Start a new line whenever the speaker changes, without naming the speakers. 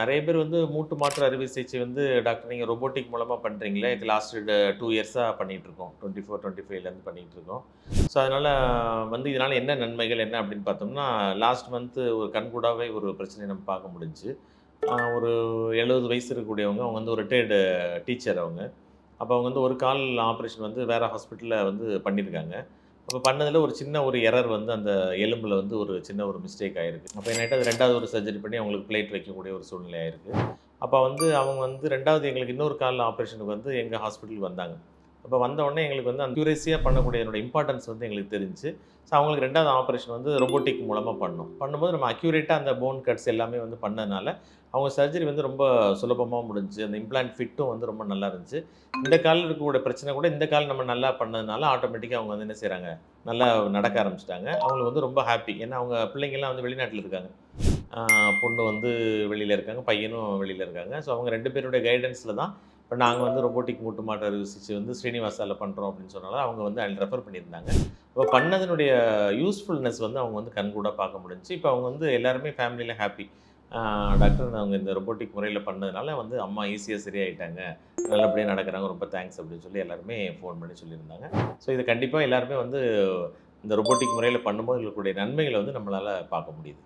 நிறைய பேர் வந்து மூட்டு மாற்று அறுவை சிகிச்சை வந்து டாக்டர் நீங்கள் ரொபோட்டிக் மூலமாக பண்ணுறீங்களே இது லாஸ்ட் டூ இயர்ஸாக பண்ணிகிட்டு இருக்கோம். டுவெண்ட்டி ஃபோர் டுவெண்ட்டி ஃபைவ்லேருந்து பண்ணிகிட்டு இருக்கோம். ஸோ அதனால் வந்து இதனால் என்ன நன்மைகள் என்ன அப்படின்னு பார்த்தோம்னா லாஸ்ட் மந்த்து ஒரு கண்கூடாவே ஒரு பிரச்சனையை நம்ம பார்க்க முடிஞ்சுச்சு ஒரு எழுபது வயசு இருக்கக்கூடியவங்க அவங்க வந்து ஒரு ரிட்டையர்டு டீச்சர் அவங்க. அப்போ அவங்க வந்து ஒரு கால் ஆப்ரேஷன் வந்து வேறு ஹாஸ்பிட்டலில் வந்து பண்ணியிருக்காங்க. அப்போ பண்ணதில் ஒரு சின்ன ஒரு எரர் வந்து அந்த எலும்பில் வந்து ஒரு சின்ன ஒரு மிஸ்டேக் ஆயிருக்கு. அப்போ என்கிட்ட அது ரெண்டாவது ஒரு சர்ஜரி பண்ணி அவங்களுக்கு பிளேட் வைக்கக்கூடிய ஒரு சூழ்நிலை ஆயிருக்கு. அப்போ வந்து அவங்க வந்து ரெண்டாவது எங்களுக்கு இன்னொரு காலில் ஆப்ரேஷனுக்கு வந்து எங்கள் ஹாஸ்பிட்டலுக்கு வந்தாங்க. அப்போ வந்த எங்களுக்கு வந்து அந்த க்யூரேசியாக பண்ணக்கூடிய என்னோட இம்பார்ட்டன்ஸ் வந்து எங்களுக்கு தெரிஞ்சு ஸோ அவங்களுக்கு ரெண்டாவது ஆப்ரேஷன் வந்து ரொபோட்டிக் மூலமாக பண்ணோம். பண்ணும்போது நம்ம அக்யூரேட்டாக அந்த போன் கட்ஸ் எல்லாமே வந்து பண்ணதுனால அவங்க சர்ஜரி வந்து ரொம்ப சுலபமாக முடிஞ்சு அந்த இம்ப்ளான்ட் ஃபிட்டும் வந்து ரொம்ப நல்லா இருந்துச்சு. இந்த காலில் இருக்கக்கூடிய பிரச்சனை கூட இந்த கால் நம்ம நல்லா பண்ணதுனால ஆட்டோமேட்டிக்காக அவங்க வந்து என்ன செய்கிறாங்க நல்லா நடக்க ஆரம்பிச்சிட்டாங்க. அவங்களுக்கு வந்து ரொம்ப ஹாப்பி ஏன்னா அவங்க பிள்ளைங்கள்லாம் வந்து வெளிநாட்டில் இருக்காங்க. பொண்ணு வந்து வெளியில் இருக்காங்க. பையனும் வெளியில் இருக்காங்க. ஸோ அவங்க ரெண்டு பேருடைய கைடன்ஸில் தான் இப்போ நாங்கள் வந்து ரொபோட்டிக் மூட்டு மாற்று அறுவை சிகிச்சை வந்து ஸ்ரீனிவாசாவில் பண்ணுறோம் அப்படின்னு சொன்னால அவங்க வந்து அதில் ரெஃபர் பண்ணியிருந்தாங்க. இப்போ பண்ணதனுடைய யூஸ்ஃபுல்னஸ் வந்து அவங்க வந்து கண்கூட பார்க்க முடிஞ்சுச்சு. இப்போ அவங்க வந்து எல்லாருமே ஃபேமிலியில் ஹாப்பி டாக்டர் அவங்க இந்த ரொபோட்டிக் முறையில் பண்ணதுனால வந்து அம்மா ஈஸியாக சரியாயிட்டாங்க. நல்லபடியாக நடக்கிறாங்க. ரொம்ப தேங்க்ஸ் அப்படின்னு சொல்லி எல்லாருமே ஃபோன் பண்ணி சொல்லியிருந்தாங்க. ஸோ இது கண்டிப்பாக எல்லாருமே வந்து இந்த ரொபோட்டிக் முறையில் பண்ணும்போது இருக்கக்கூடிய நன்மைகளை வந்து நம்மளால் பார்க்க முடியுது.